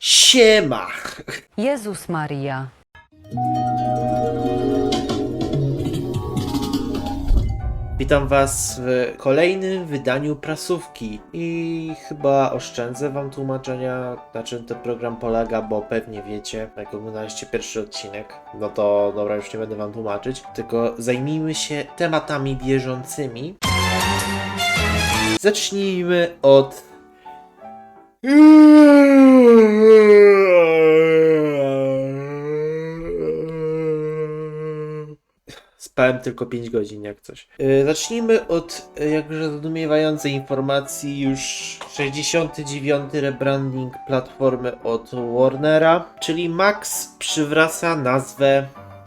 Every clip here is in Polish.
Siema! Jezus Maria. Witam Was w kolejnym wydaniu prasówki i chyba oszczędzę Wam tłumaczenia, na czym ten program polega, bo pewnie wiecie, jak oglądaliście pierwszy odcinek, no to dobra, już nie będę Wam tłumaczyć, tylko zajmijmy się tematami bieżącymi. Zacznijmy od Spałem tylko 5 godzin, jak coś. Yy, zacznijmy od yy, jakże zadumiewającej informacji. Już 69. rebranding platformy od Warnera, czyli Max przywraca nazwę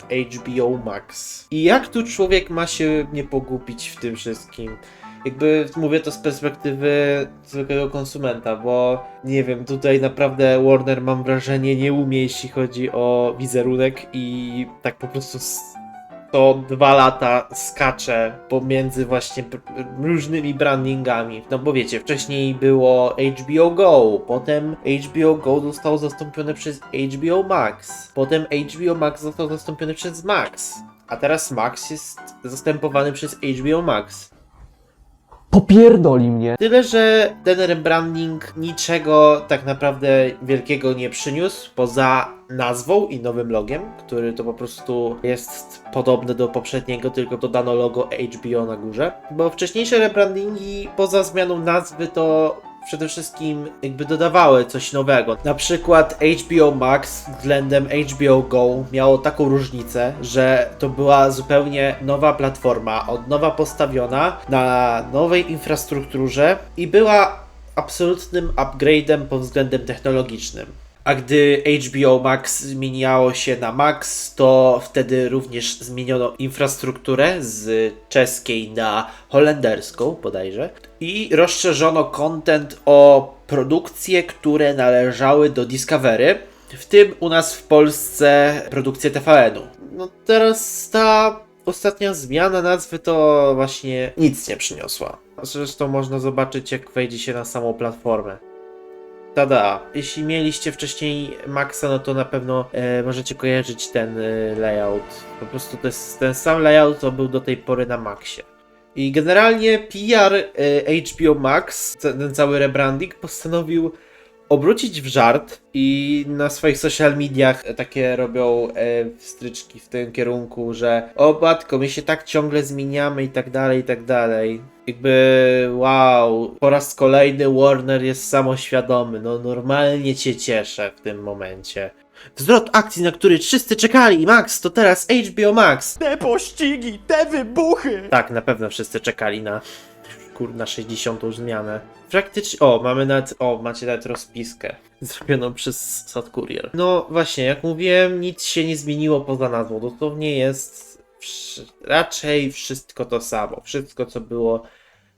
HBO Max. I jak tu człowiek ma się nie pogubić w tym wszystkim? Jakby mówię to z perspektywy zwykłego konsumenta, bo nie wiem, tutaj naprawdę Warner mam wrażenie nie umie, jeśli chodzi o wizerunek i tak po prostu to dwa lata skacze pomiędzy właśnie różnymi brandingami. No bo wiecie, wcześniej było HBO Go, potem HBO Go zostało zastąpione przez HBO Max, potem HBO Max został zastąpiony przez Max, a teraz Max jest zastępowany przez HBO Max. Popierdoli mnie. Tyle, że ten rebranding niczego tak naprawdę wielkiego nie przyniósł, poza nazwą i nowym logiem, który to po prostu jest podobny do poprzedniego, tylko dodano logo HBO na górze. Bo wcześniejsze rebrandingi, poza zmianą nazwy, to przede wszystkim jakby dodawały coś nowego. Na przykład HBO Max względem HBO Go miało taką różnicę, że to była zupełnie nowa platforma, od nowa postawiona na nowej infrastrukturze i była absolutnym upgrade'em pod względem technologicznym. A gdy HBO Max zmieniało się na Max, to wtedy również zmieniono infrastrukturę z czeskiej na holenderską bodajże i rozszerzono content o produkcje, które należały do Discovery, w tym u nas w Polsce produkcje TVN-u. No teraz ta ostatnia zmiana nazwy to właśnie nic nie przyniosła. Zresztą można zobaczyć jak wejdzie się na samą platformę. Tada, jeśli mieliście wcześniej Maxa, no to na pewno e, możecie kojarzyć ten e, layout. Po prostu to jest ten sam layout, co był do tej pory na Maxie. I generalnie PR e, HBO Max, ten cały rebranding, postanowił obrócić w żart i na swoich social mediach takie robią e, wstryczki w tym kierunku, że o matko, my się tak ciągle zmieniamy i tak dalej, i tak dalej. Jakby wow, po raz kolejny Warner jest samoświadomy, no normalnie cię cieszę w tym momencie. Zwrot akcji, na który wszyscy czekali, Max, to teraz HBO Max. Te pościgi, te wybuchy! Tak, na pewno wszyscy czekali na kur na 60. zmianę. Praktycznie. O, mamy nawet. O, macie nawet rozpiskę. Zrobioną przez Sad Courier. No właśnie, jak mówiłem, nic się nie zmieniło poza nazwą. Dosłownie jest raczej wszystko to samo. Wszystko, co było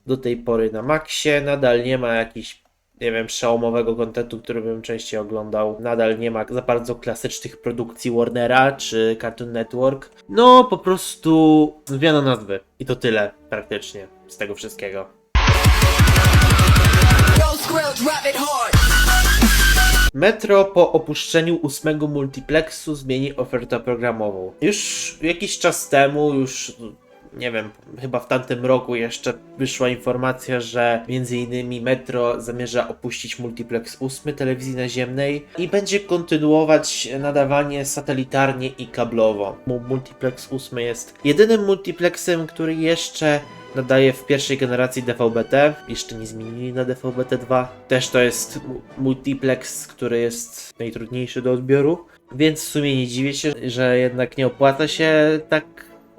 do tej pory na Maxie. Nadal nie ma jakichś. Nie wiem, przełomowego kontentu, który bym częściej oglądał. Nadal nie ma za bardzo klasycznych produkcji Warnera czy Cartoon Network. No, po prostu zmiana nazwy. I to tyle praktycznie z tego wszystkiego. Metro po opuszczeniu ósmego multiplexu zmieni ofertę programową. Już jakiś czas temu, już nie wiem, chyba w tamtym roku jeszcze wyszła informacja, że m.in. Metro zamierza opuścić multiplex 8 telewizji naziemnej i będzie kontynuować nadawanie satelitarnie i kablowo. Mu- Multiplex 8 jest jedynym multiplexem, który jeszcze nadaje w pierwszej generacji DVB-T. Jeszcze nie zmienili na DVB-T2. Też to jest mu- multiplex, który jest najtrudniejszy do odbioru. Więc w sumie nie dziwię się, że jednak nie opłaca się tak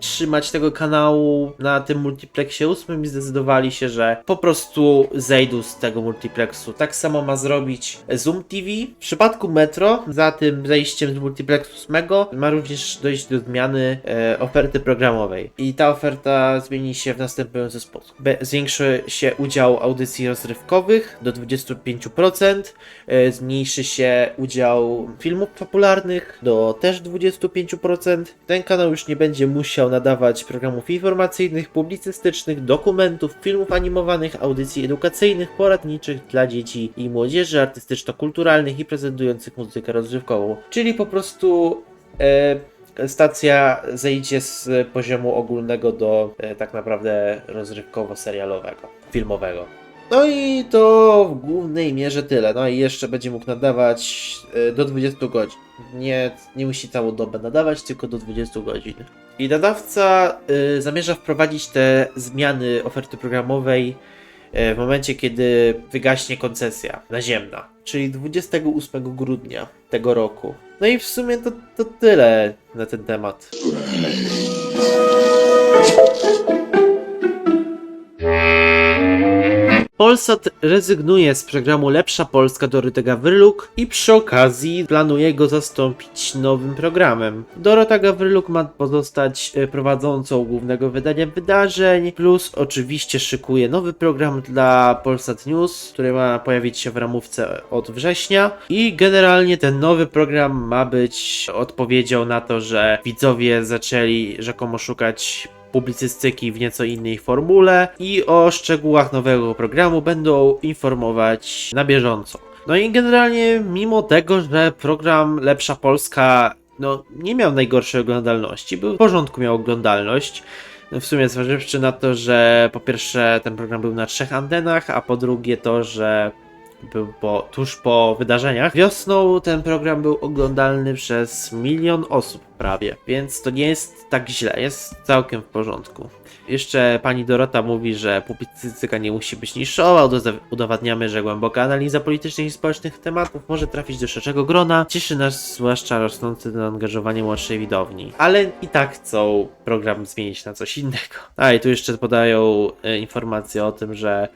trzymać tego kanału na tym multiplexie 8 i zdecydowali się, że po prostu zejdą z tego multiplexu. Tak samo ma zrobić Zoom TV. W przypadku Metro, za tym zejściem z multiplexu 8 ma również dojść do zmiany e, oferty programowej. I ta oferta zmieni się w następujący sposób. Be, zwiększy się udział audycji rozrywkowych do 25%, e, zmniejszy się udział filmów popularnych do też 25%. Ten kanał już nie będzie musiał nadawać programów informacyjnych, publicystycznych, dokumentów, filmów animowanych, audycji edukacyjnych, poradniczych dla dzieci i młodzieży, artystyczno-kulturalnych i prezentujących muzykę rozrywkową. Czyli po prostu e, stacja zejdzie z poziomu ogólnego do e, tak naprawdę rozrywkowo-serialowego, filmowego. No i to w głównej mierze tyle. No i jeszcze będzie mógł nadawać e, do 20 godzin. Nie, nie musi całą dobę nadawać, tylko do 20 godzin. I nadawca y, zamierza wprowadzić te zmiany oferty programowej y, w momencie, kiedy wygaśnie koncesja naziemna, czyli 28 grudnia tego roku. No i w sumie to, to tyle na ten temat. Polsat rezygnuje z programu Lepsza Polska Doroty Gawryluk i przy okazji planuje go zastąpić nowym programem. Dorota Gawryluk ma pozostać e, prowadzącą głównego wydania wydarzeń, plus oczywiście szykuje nowy program dla Polsat News, który ma pojawić się w ramówce od września i generalnie ten nowy program ma być odpowiedzią na to, że widzowie zaczęli rzekomo szukać publicystyki w nieco innej formule i o szczegółach nowego programu będą informować na bieżąco. No i generalnie mimo tego, że program Lepsza Polska no, nie miał najgorszej oglądalności, był w porządku miał oglądalność, no w sumie zważywszy na to, że po pierwsze ten program był na trzech antenach, a po drugie to, że był po, tuż po wydarzeniach. Wiosną ten program był oglądalny przez milion osób prawie, więc to nie jest tak źle, jest całkiem w porządku. Jeszcze pani Dorota mówi, że publicystyka nie musi być niszowa, udowadniamy, że głęboka analiza politycznych i społecznych tematów może trafić do szerszego grona. Cieszy nas zwłaszcza rosnące zaangażowanie młodszej widowni. Ale i tak chcą program zmienić na coś innego. A i tu jeszcze podają e, informacje o tym, że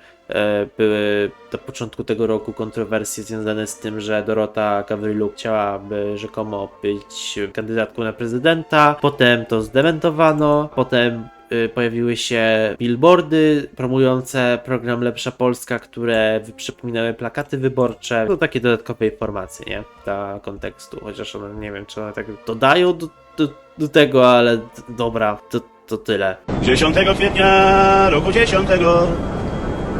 były do początku tego roku kontrowersje związane z tym, że Dorota Gawryluk chciałaby rzekomo być kandydatką na prezydenta. Potem to zdementowano. Potem y, pojawiły się billboardy promujące program Lepsza Polska, które przypominały plakaty wyborcze. To takie dodatkowe informacje, nie? Dla kontekstu. Chociaż one, nie wiem, czy one tak dodają do, do, do tego, ale dobra, to, to tyle. 10 kwietnia roku 10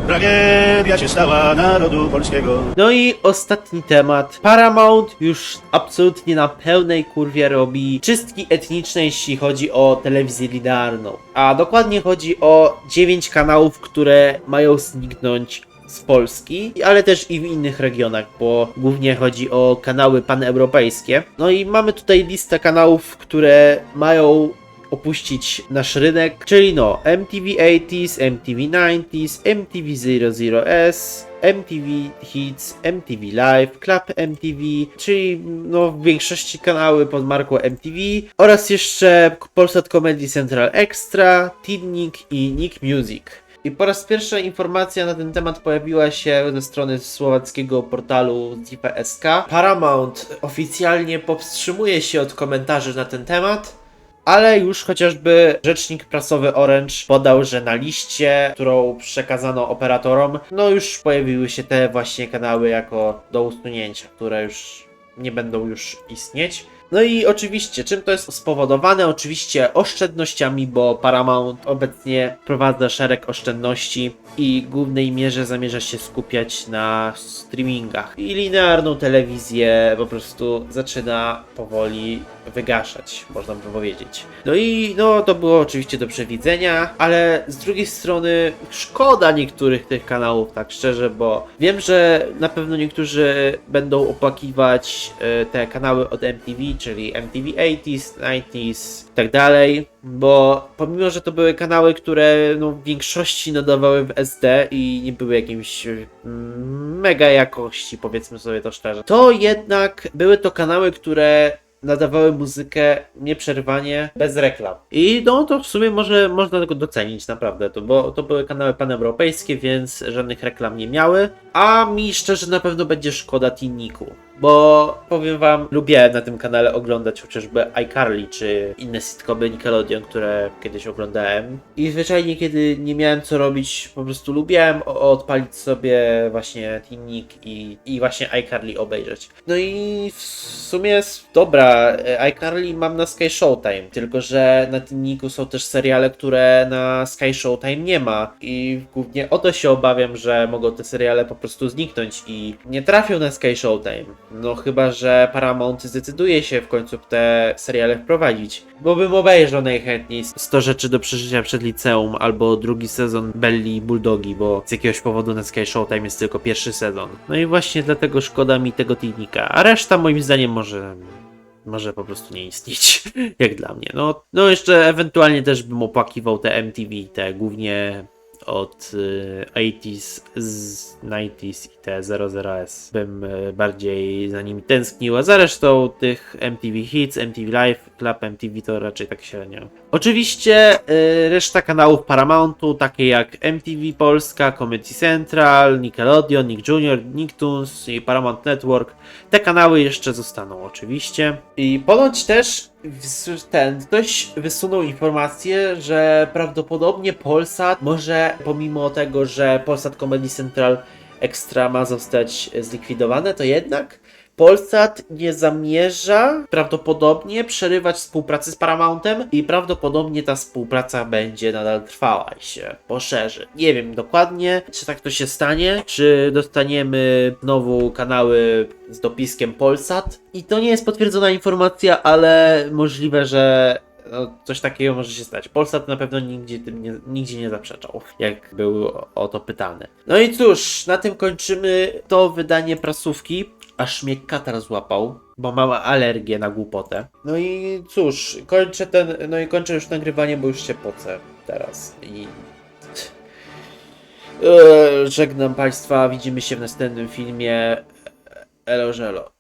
tragedia się stała narodu polskiego. No i ostatni temat. Paramount już absolutnie na pełnej kurwie robi czystki etniczne, jeśli chodzi o telewizję linearną. A dokładnie chodzi o 9 kanałów, które mają zniknąć z Polski, ale też i w innych regionach, bo głównie chodzi o kanały paneuropejskie. No i mamy tutaj listę kanałów, które mają opuścić nasz rynek, czyli no MTV 80s, MTV 90s, MTV 00S, MTV Hits, MTV Live, Club MTV, czyli no w większości kanały pod marką MTV oraz jeszcze Polsat Comedy Central Extra, Teen Nick i Nick Music. I po raz pierwszy informacja na ten temat pojawiła się ze strony słowackiego portalu Zipa.sk. Paramount oficjalnie powstrzymuje się od komentarzy na ten temat, ale już chociażby rzecznik prasowy Orange podał, że na liście, którą przekazano operatorom, no już pojawiły się te właśnie kanały jako do usunięcia, które już nie będą już istnieć. No i oczywiście, czym to jest spowodowane? Oczywiście oszczędnościami, bo Paramount obecnie wprowadza szereg oszczędności i w głównej mierze zamierza się skupiać na streamingach. I linearną telewizję po prostu zaczyna powoli wygaszać, można by powiedzieć. No i no to było oczywiście do przewidzenia, ale z drugiej strony szkoda niektórych tych kanałów, tak szczerze, bo wiem, że na pewno niektórzy będą opłakiwać e, te kanały od MTV, czyli MTV 80s, 90s i tak dalej, bo pomimo, że to były kanały, które no, w większości nadawały w SD i nie były jakimś mm, mega jakości, powiedzmy sobie to szczerze, to jednak były to kanały, które nadawały muzykę nieprzerwanie, bez reklam. I no to w sumie może można tego docenić naprawdę, to, bo to były kanały paneuropejskie, więc żadnych reklam nie miały, a mi szczerze na pewno będzie szkoda Tinniku. Bo powiem wam, lubię na tym kanale oglądać chociażby iCarly czy inne sitcomy Nickelodeon, które kiedyś oglądałem. I zwyczajnie, kiedy nie miałem co robić, po prostu lubiłem odpalić sobie właśnie Tinnik i, i właśnie iCarly obejrzeć. No i w sumie jest dobra. e, iCarly mam na Sky Showtime, tylko że na Tinniku są też seriale, które na Sky Showtime nie ma. I głównie o to się obawiam, że mogą te seriale po prostu zniknąć i nie trafią na Sky Showtime. No chyba, że Paramount zdecyduje się w końcu te seriale wprowadzić. Bo bym obejrzał najchętniej 100 rzeczy do przeżycia przed liceum albo drugi sezon Belly i Bulldogi, bo z jakiegoś powodu na Sky Showtime jest tylko pierwszy sezon. No i właśnie dlatego szkoda mi tego Tinnika. A reszta moim zdaniem może może po prostu nie istnieć, jak dla mnie. No, no jeszcze ewentualnie też bym opłakiwał te MTV, te głównie od y, 80s, z 90s i te 00S. Bym y, bardziej za nimi tęsknił, a za resztą tych MTV Hits, MTV Live, Club MTV to raczej tak średnio. Oczywiście y, reszta kanałów Paramountu, takie jak MTV Polska, Comedy Central, Nickelodeon, Nick Jr., Nicktoons i Paramount Network, te kanały jeszcze zostaną oczywiście. I ponoć też ten ktoś wysunął informację, że prawdopodobnie Polsat może pomimo tego, że Polsat Comedy Central Extra ma zostać zlikwidowane, to jednak Polsat nie zamierza prawdopodobnie przerywać współpracy z Paramountem i prawdopodobnie ta współpraca będzie nadal trwała i się poszerzy. Nie wiem dokładnie, czy tak to się stanie, czy dostaniemy znowu kanały z dopiskiem Polsat. I to nie jest potwierdzona informacja, ale możliwe, że no, coś takiego może się stać. Polsat na pewno nigdzie tym nie, nigdzie nie zaprzeczał, jak był o, to pytany. No i cóż, na tym kończymy to wydanie prasówki. Aż mnie katar złapał, bo mam alergię na głupotę. No i cóż, kończę ten, no i kończę już nagrywanie, bo już się pocę teraz. I Eee, żegnam Państwa, widzimy się w następnym filmie. Elo, żelo.